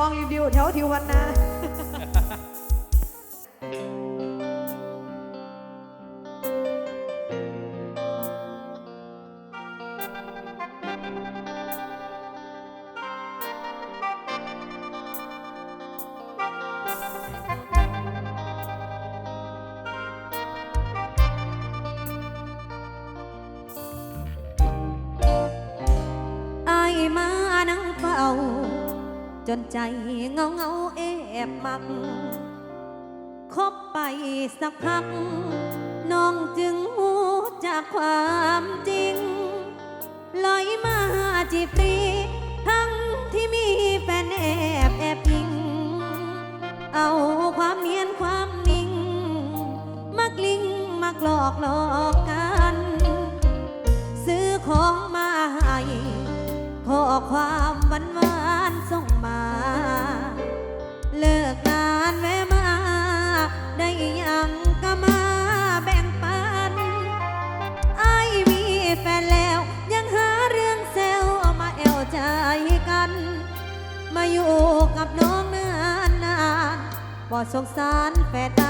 มองรีวิวแถวทิววันนะ ใจเงาเงาแอบมัก คบไปสักพัก น้องจึงหูจากความจริงลอยมาจีบตีทั้งที่มีแฟนแอบแอบยิง เอาความเนียนความนิ่ง มักลิงมักหลอกหลอกกัน ซื้อของมาให้ขอความวันวาน เลิกงานแวะมา ได้ยังก็มาแบ่งปันไอมีแฟนแล้วยังหาเรื่องเซลมาแอวใจกัน มาอยู่กับน้องนานนานบ่สงสารแฟนตา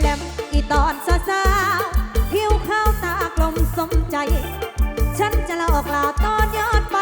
แลมอีตอนสาวผิวขาวตากลมสมใจ ฉันจะหลอกลาตอนยอดไป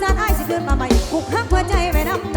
สานไอ้สิเดินมาใหม่กุกหักหัวใจไว้นำ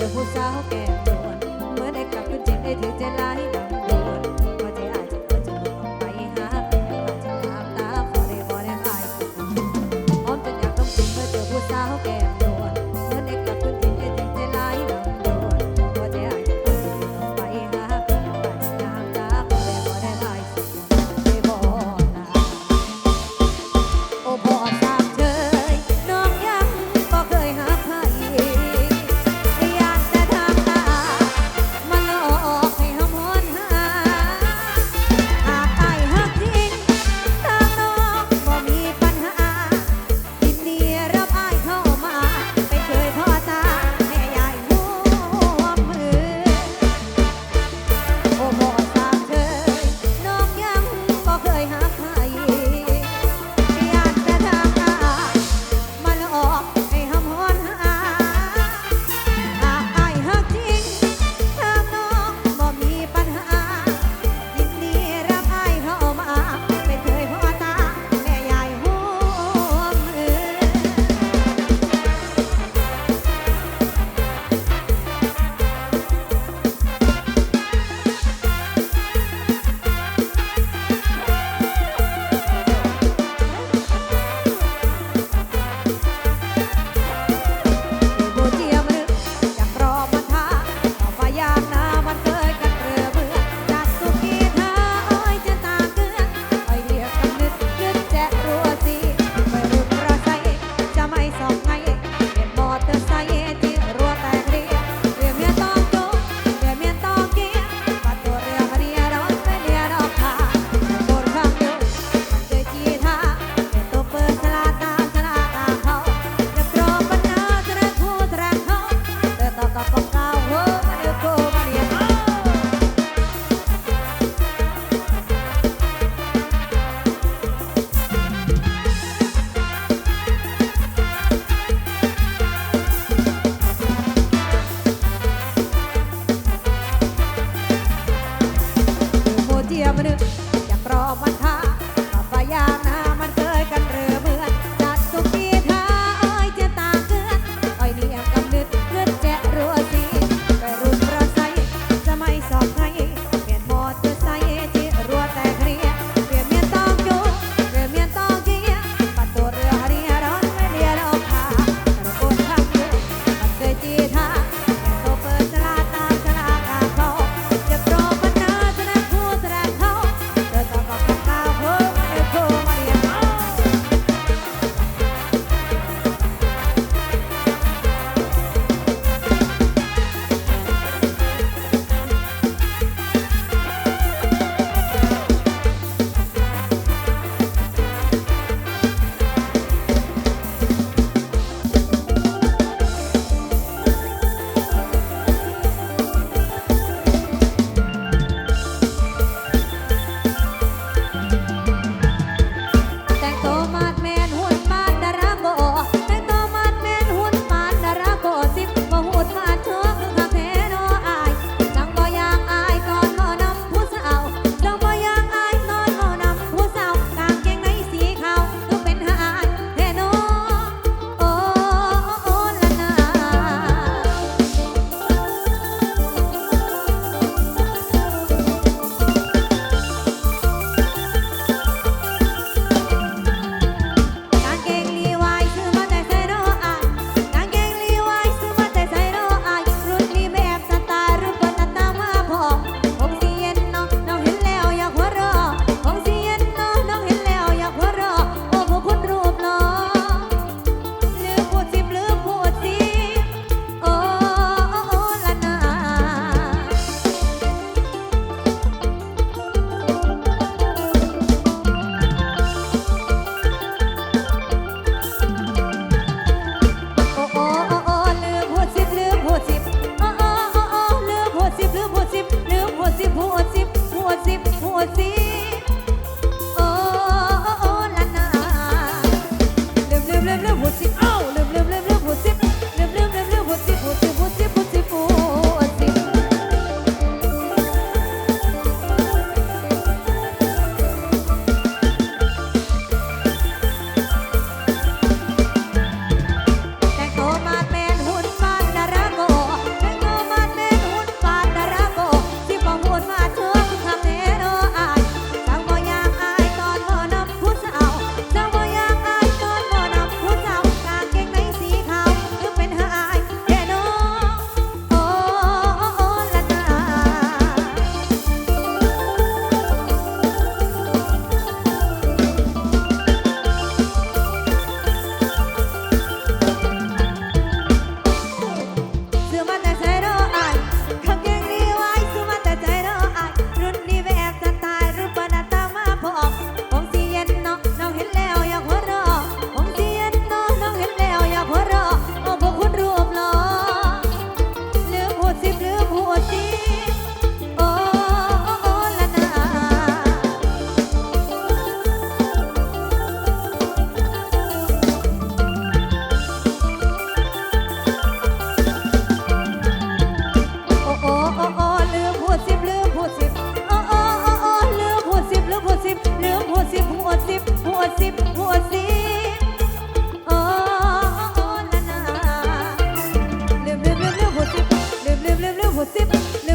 เดี๋ยวผู้สาวแก่โดนเมื่อได้กลับคุณเจิบไอ้ถือใจร้าย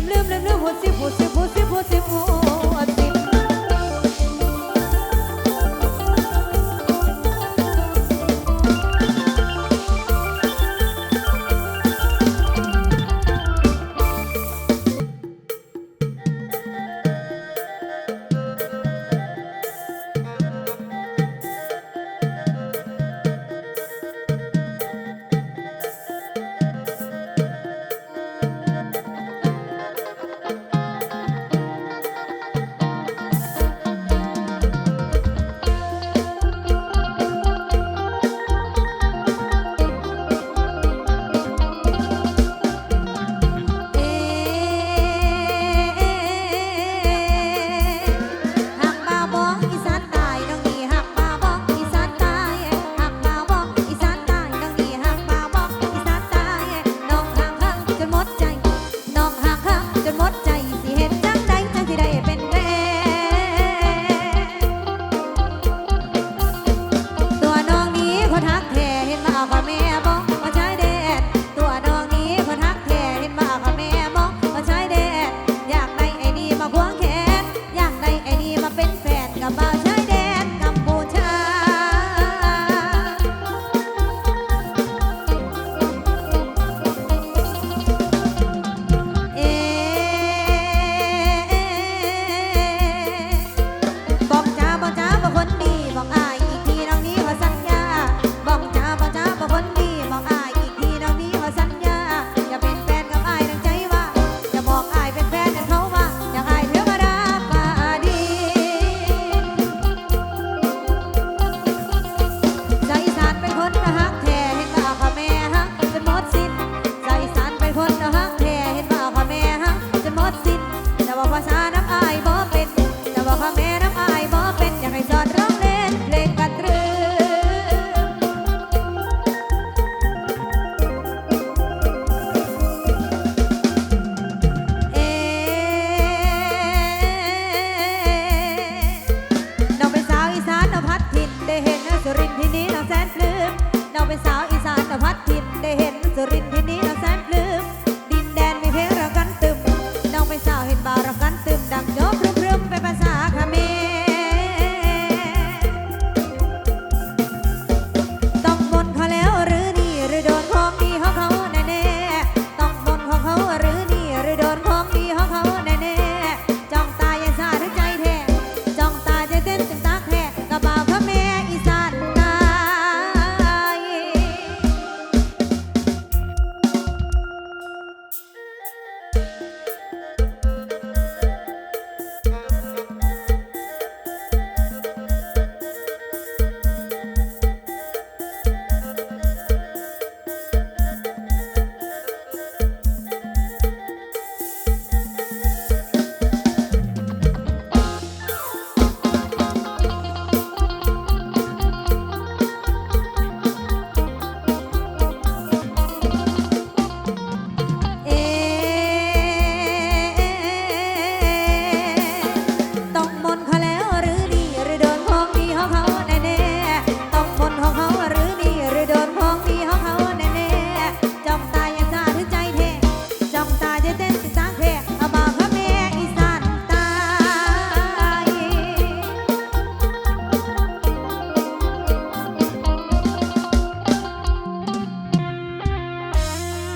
ลืมลืมลืมหัวสิบหัวสิบหัวสิบหัวสิบหัว